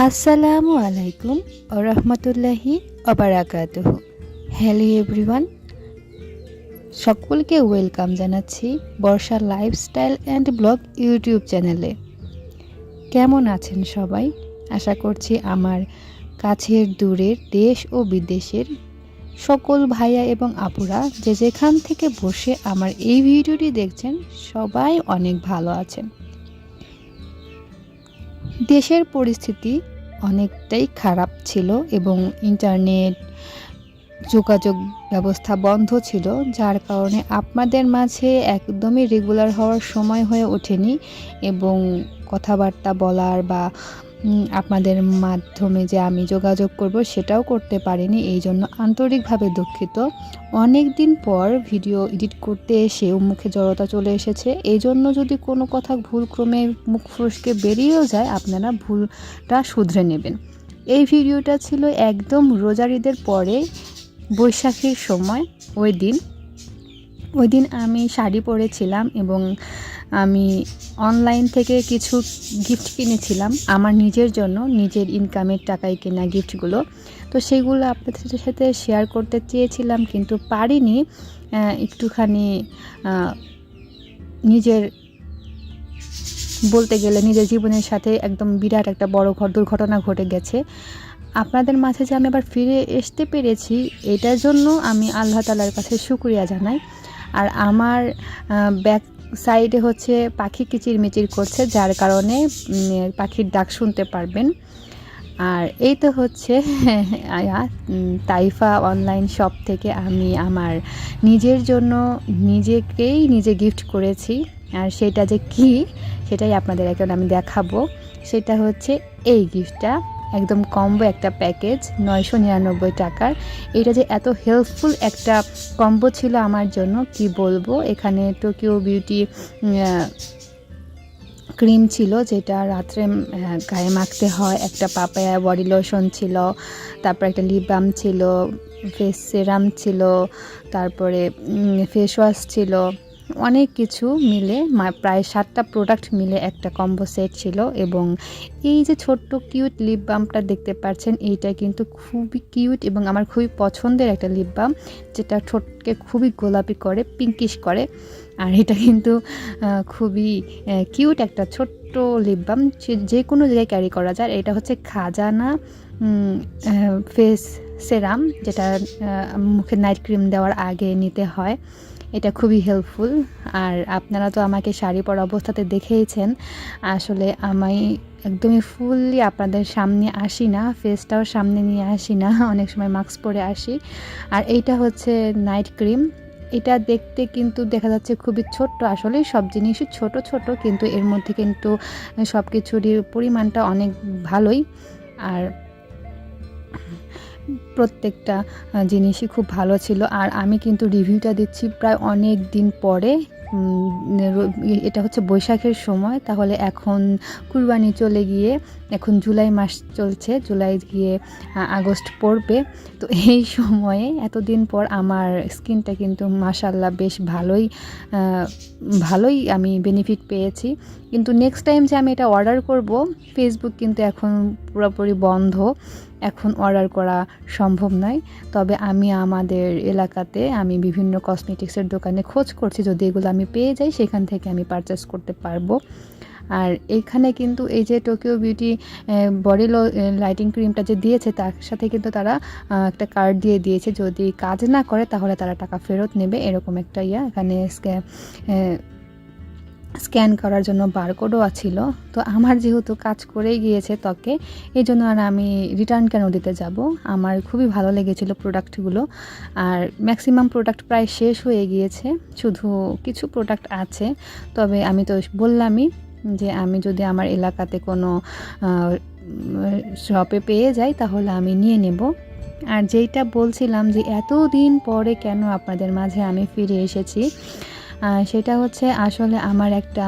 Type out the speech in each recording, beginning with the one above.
আসসালামু আলাইকুম রহমতুল্লাহি অবরাকাত হ্যালো এভরিওয়ান সকলকে ওয়েলকাম জানাচ্ছি Barsha lifestyle and blog YouTube চ্যানেলে কেমন আছেন সবাই? আশা করছি আমার কাছের দূরের দেশ ও বিদেশের সকল ভাইয়া এবং আপুরা যে যেখান থেকে বসে আমার এই ভিডিওটি দেখছেন সবাই অনেক ভালো আছেন। দেশের পরিস্থিতি অনেকটাই খারাপ ছিল এবং ইন্টারনেট যোগাযোগ ব্যবস্থা বন্ধ ছিল, যার কারণে আপনাদের মাঝে একদমই রেগুলার হওয়ার সময় হয়ে ওঠেনি এবং কথাবার্তা বলার বা আপনাদের মাধ্যমে যে আমি যোগাযোগ করব সেটাও করতে পারিনি, এই জন্য আন্তরিকভাবে দুঃখিত। অনেক দিন পর ভিডিও এডিট করতে এসেও মুখে জড়তা চলে এসেছে। এই জন্য যদি কোনো কথা ভুলক্রমে মুখ ফুসকে বেরিয়েও যায়, আপনারা ভুলটা শুধরে নেবেন। এই ভিডিওটা ছিল একদম রোজার ঈদের পরে, বৈশাখীর সময়, ওই দিন। ওই দিন আমি শাড়ি পরেছিলাম এবং আমি অনলাইন থেকে কিছু গিফট কিনেছিলাম। আমার নিজের জন্য, নিজের ইনকামের টাকায় কেনা গিফটগুলো তো সেগুলো আপনাদের সাথে শেয়ার করতে চেয়েছিলাম, কিন্তু পারিনি। একটুখানি নিজের, বলতে গেলে নিজের জীবনের সাথে একদম বিরাট একটা বড় ঘর, দুর্ঘটনা ঘটে গেছে। আপনাদের মাঝে যে আমি আবার ফিরে আসতে পেরেছি, এটার জন্য আমি আল্লাহ তালার কাছে শুক্রিয়া জানাই। আর আমার ব্যাক সাইডে হচ্ছে পাখি কিচিরমিচির করছে, যার কারণে পাখির ডাক শুনতে পারবেন। আর এই তো হচ্ছে তাইফা অনলাইন শপ থেকে আমি আমার নিজের জন্য নিজেকেই নিজে গিফট করেছি। আর সেটা যে কি, সেটাই আপনাদের এখন আমি দেখাবো। সেটা হচ্ছে এই গিফটটা একদম কম্বো একটা প্যাকেজ, নয়শো নিরানব্বই টাকার। এটা যে এত হেল্পফুল একটা কম্বো ছিল আমার জন্য, কি বলব? এখানে টোকিও বিউটি ক্রিম ছিল যেটা রাত্রে গায়ে মাখতে হয়। একটা পাপায়া বডি লোশন ছিল, তারপর একটা লিপ বাম ছিল ফেস সেরাম ছিল, তারপরে ফেস ওয়াশ ছিল। অনেক কিছু মিলে প্রায় সাতটা প্রোডাক্ট মিলে একটা কম্বো সেট ছিল এবং এই যে ছোট্ট কিউট লিপ বামটা দেখতে পাচ্ছেন, এইটা কিন্তু খুবই কিউট এবং আমার খুবই পছন্দের একটা লিপ বাম যেটা ঠোঁটকে খুবই গোলাপি করে পিঙ্কিশ করে। আর এটা কিন্তু খুবই কিউট একটা ছোট্ট লিপ বাম যে কোনো জায়গায় ক্যারি করা যায়। এটা হচ্ছে খাজানা ফেস সেরাম যেটা মুখে নাইট ক্রিম দেওয়ার আগে নিতে হয়। এটা খুবই হেল্পফুল আর আপনারা তো আমাকে শাড়ি পরা অবস্থাতে দেখেইছেন। আসলে আমি একদমই ফুললি আপনাদের সামনে আসি না ফেসটাও সামনে নিয়ে আসি না, অনেক সময় মাস্ক পরে আসি। আর এইটা হচ্ছে নাইট ক্রিম এটা দেখতে কিন্তু দেখা যাচ্ছে খুবই ছোট্ট। আসলে সব জিনিসই ছোট ছোট, কিন্তু এর মধ্যে কিন্তু সব কিছুরই পরিমাণটা অনেক ভালোই। আর প্রত্যেকটা জিনিসই খুব ভালো ছিল। আর আমি কিন্তু রিভিউটা দিচ্ছি প্রায় অনেক দিন পরে। এটা হচ্ছে বৈশাখের সময়। তাহলে এখন কুরবানি চলে গিয়ে, এখন জুলাই মাস চলছে। জুলাই গিয়ে আগস্ট পড়বে। তো এই সময়ে, এতদিন পর আমার স্কিনটা কিন্তু মাসাল্লাহ বেশ ভালোই ভালোই আমি বেনিফিট পেয়েছি। কিন্তু নেক্সট টাইম যে আমি এটা অর্ডার করব ফেসবুক কিন্তু এখন পুরোপুরি বন্ধ। এখন অর্ডার করা সম্ভব নয়। তবে আমি আমাদের এলাকাতে আমি বিভিন্ন কসমেটিক্সের দোকানে খোঁজ করছি। যদি এগুলো আমি পেয়ে যাই, সেখান থেকে আমি পারচেস করতে পারব। আর এইখানে কিন্তু এই যে টোকিও বিউটি বডি লাইটিং ক্রিমটা যে দিয়েছে, তার সাথে কিন্তু তারা একটা কার্ড দিয়ে দিয়েছে। যদি কাজ না করে, তাহলে তারা টাকা ফেরত নেবে। এরকম একটা ইয়া এখানে স্ক্যান করার জন্য বারকোডও ছিল তো আমার যেহেতু কাজ করেই গিয়েছে ত্বকে, এই জন্য আর আমি রিটার্ন কেন দিতে যাব? আমার খুবই ভালো লেগেছিল প্রোডাক্টগুলো আর ম্যাক্সিমাম প্রোডাক্ট প্রায় শেষ হয়ে গিয়েছে, শুধু কিছু প্রোডাক্ট আছে। তবে আমি তো বললামই যে আমি যদি আমার এলাকাতে কোনো শপে পেয়ে যাই, তাহলে আমি নিয়ে নেব। আর যেইটা বলছিলাম যে এতদিন পরে কেন আপনাদের মাঝে আমি ফিরে এসেছি সেটা হচ্ছে আসলে আমার একটা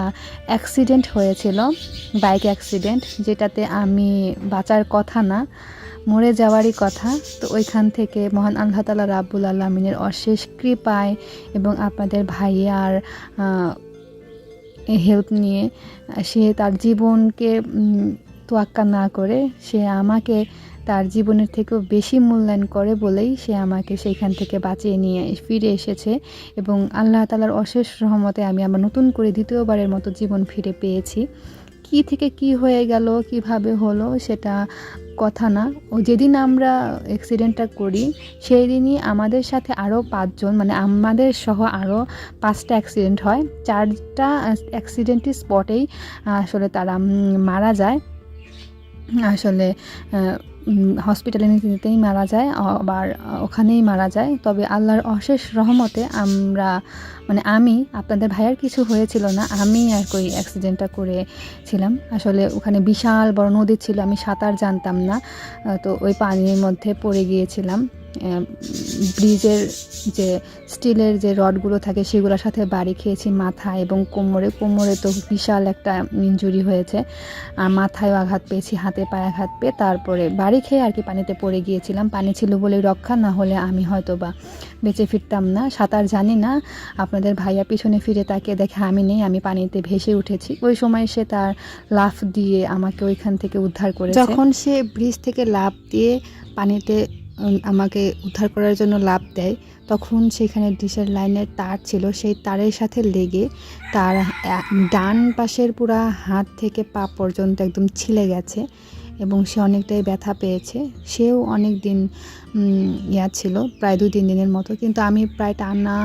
অ্যাক্সিডেন্ট হয়েছিল বাইক অ্যাক্সিডেন্ট যেটাতে আমি বাঁচার কথা না, মরে যাওয়ারই কথা। তো ওইখান থেকে মহান আল্লাহ তালা রাব্বুল আলমিনের অশেষ কৃপায় এবং আপনাদের ভাইয়ার হেল্প নিয়ে, সে তার জীবনকে তোয়াক্কা না করে সে আমাকে তার জীবনের থেকেও বেশি মূল্যায়ন করে বলেই সে আমাকে সেইখান থেকে বাঁচিয়ে নিয়ে ফিরে এসেছে এবং আল্লাহ তালার অশেষ রহমতে আমি আমার নতুন করে দ্বিতীয়বারের মতো জীবন ফিরে পেয়েছি। কি থেকে কি হয়ে গেল, কীভাবে হলো সেটা কথা না। ও যেদিন আমরা অ্যাক্সিডেন্টটা করি সেই দিনই আমাদের সাথে আরও পাঁচজন মানে আমাদের সহ আরও পাঁচটা অ্যাক্সিডেন্ট হয়। চারটা অ্যাক্সিডেন্টই স্পটেই আসলে তারা মারা যায়। আসলে হসপিটালে নিতে নিতেই মারা যায় আবার ওখানেই মারা যায়। তবে আল্লাহর অশেষ রহমতে আমরা মানে আমি, আপনাদের ভাইয়ার কিছু হয়েছিল না, আমি আর ওই অ্যাক্সিডেন্টটা করেছিলাম। আসলে ওখানে বিশাল বড় নদী ছিল, আমি সাঁতার জানতাম না তো ওই পানির মধ্যে পড়ে গিয়েছিলাম। ব্রিজের যে স্টিলের যে রডগুলো থাকে সেগুলোর সাথে বাড়ি খেয়েছি মাথা এবং কোমরে। কোমরে তো বিশাল একটা ইঞ্জুরি হয়েছে। আর মাথায়ও আঘাত পেয়েছি, হাতে পায়ে আঘাত পেয়ে তারপরে বাড়ি খেয়ে আর কি পানিতে পড়ে গিয়েছিলাম। পানি ছিল বলেই রক্ষা, না হলে আমি হয়তো বা বেঁচে ফিরতাম না। সাঁতার জানি না, আপনাদের ভাইয়া পিছনে ফিরে তাকিয়ে দেখে আমি নেই, আমি পানিতে ভেসে উঠেছি। ওই সময় সে তার লাফ দিয়ে আমাকে ওইখান থেকে উদ্ধার করে যখন সে ব্রিজ থেকে লাফ দিয়ে পানিতে আমাকে উদ্ধার করার জন্য লাফ দেয়। তখন সেখানে ডিশের লাইনের তার ছিল। সেই তারের সাথে লেগে তার ডান পাশের পুরা হাত থেকে পা পর্যন্ত একদম ছিলে গেছে এবং সে অনেকটাই ব্যথা পেয়েছে। সেও অনেক দিন ইয়া ছিল, প্রায় দু তিন দিনের মতো। কিন্তু আমি প্রায় টানা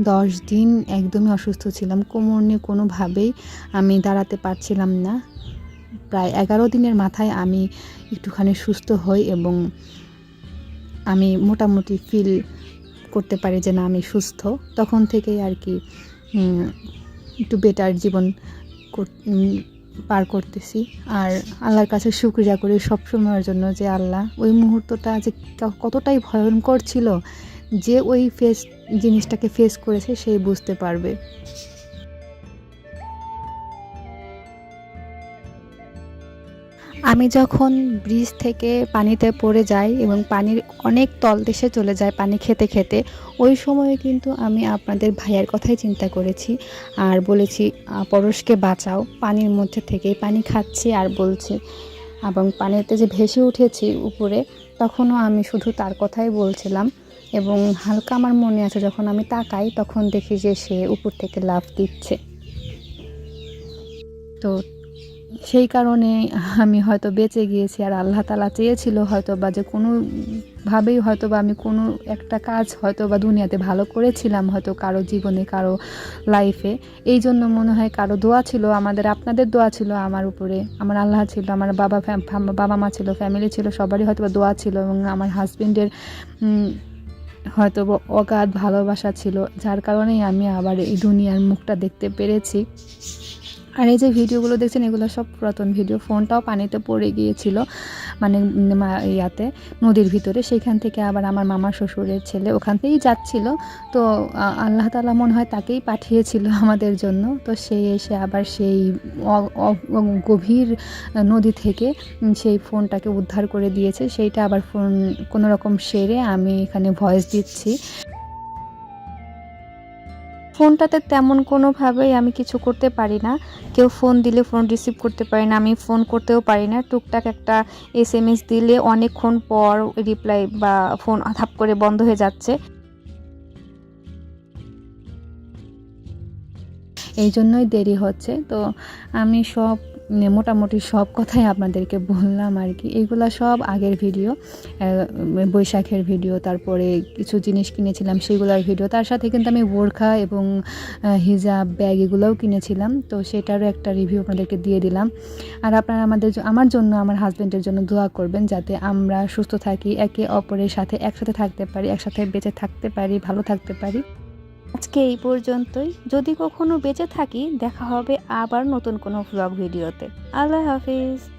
দশ দিন একদমই অসুস্থ ছিলাম। কোমর নিয়ে কোনোভাবেই আমি দাঁড়াতে পারছিলাম না। প্রায় এগারো দিনের মাথায় আমি একটুখানি সুস্থ হই এবং আমি মোটামুটি ফিল করতে পারি যে না, আমি সুস্থ। তখন থেকেই আর কি একটু বেটার জীবন পার করতেছি। আর আল্লাহর কাছে শুক্রিয়া করি সবসময়ের জন্য যে আল্লাহ ওই মুহূর্তটা যে কতটাই ভয়ঙ্কর ছিল, যে ওই ফেস জিনিসটাকে ফেস করেছে সেই বুঝতে পারবে। আমি যখন ব্রিজ থেকে পানিতে পড়ে যাই এবং পানির অনেক তলদেশে চলে যায় পানি খেতে খেতে, ওই সময়ে কিন্তু আমি আপনাদের ভাইয়ার কথাই চিন্তা করেছি আর বলেছি পরশকে বাঁচাও, পানির মধ্যে থেকে পানি খাচ্ছি। আর বলছি, এবং পানিতে যে ভেসে উঠেছি উপরে, তখনও আমি শুধু তার কথাই বলছিলাম। এবং হালকা আমার মনে আছে, যখন আমি তাকাই, তখন দেখি যে সে উপর থেকে লাফ দিচ্ছে। তো সেই কারণে আমি হয়তো বেঁচে গিয়েছি আর আল্লাহ তালা চেয়েছিল হয়তো বা যে কোনোভাবেই হয়তো বা আমি কোনো একটা কাজ হয়তো বা দুনিয়াতে ভালো করেছিলাম হয়তো কারও জীবনে, কারও লাইফে এই জন্য মনে হয় কারও দোয়া ছিল, আমাদের, আপনাদের দোয়া ছিল আমার উপরে। আমার আল্লাহ ছিল, আমার বাবা বাবা মা ছিল ফ্যামিলি ছিল, সবারই হয়তো বা দোয়া ছিল এবং আমার হাজবেন্ডের হয়তো অগাধ ভালোবাসা ছিল, যার কারণেই আমি আবার এই দুনিয়ার মুখটা দেখতে পেরেছি। আর এই যে ভিডিওগুলো দেখছেন, এগুলো সব পুরাতন ভিডিও। ফোনটাও পানিতে পড়ে গিয়েছিল মানে ইয়াতে, নদীর ভিতরে। সেইখান থেকে আবার আমার মামা শ্বশুরের ছেলে ওখান থেকেই যাচ্ছিল। তো আল্লাহ তালা মনে হয় তাকেই পাঠিয়েছিল আমাদের জন্য। তো সে এসে আবার সেই গভীর নদী থেকে সেই ফোনটাকে উদ্ধার করে দিয়েছে। সেইটা আবার ফোন কোনো রকম সেরে আমি এখানে ভয়েস দিচ্ছি। ফোনটাতে তেমন কোনোভাবেই আমি কিছু করতে পারি না। কেউ ফোন দিলে ফোন রিসিভ করতে পারি না, আমি ফোন করতেও পারি না। টুকটাক একটা এস এম এস দিলে অনেকক্ষণ পর রিপ্লাই বা ফোন আধাপ করে বন্ধ হয়ে যাচ্ছে। এই জন্যই দেরি হচ্ছে। তো আমি সব, মোটামুটি সব কথাই আপনাদেরকে বললাম আর কি। এইগুলা সব আগের ভিডিও বৈশাখের ভিডিও, তারপরে কিছু জিনিস কিনেছিলাম, সেগুলোর ভিডিও। তার সাথে কিন্তু আমি বোরখা এবং হিজাব ব্যাগ এগুলোও কিনেছিলাম। তো সেটারও একটা রিভিউ আপনাদেরকে দিয়ে দিলাম। আর আপনারা আমাদের আমার জন্য, আমার হাজব্যান্ডের জন্য দোয়া করবেন যাতে আমরা সুস্থ থাকি, একে অপরের সাথে একসাথে থাকতে পারি, একসাথে বেঁচে থাকতে পারি, ভালো থাকতে পারি। আজকে এই পর্যন্তই। যদি কখনো বেঁচে থাকি, দেখা হবে আবার নতুন কোনো ভ্লগ ভিডিওতে। আল্লাহ হাফিজ।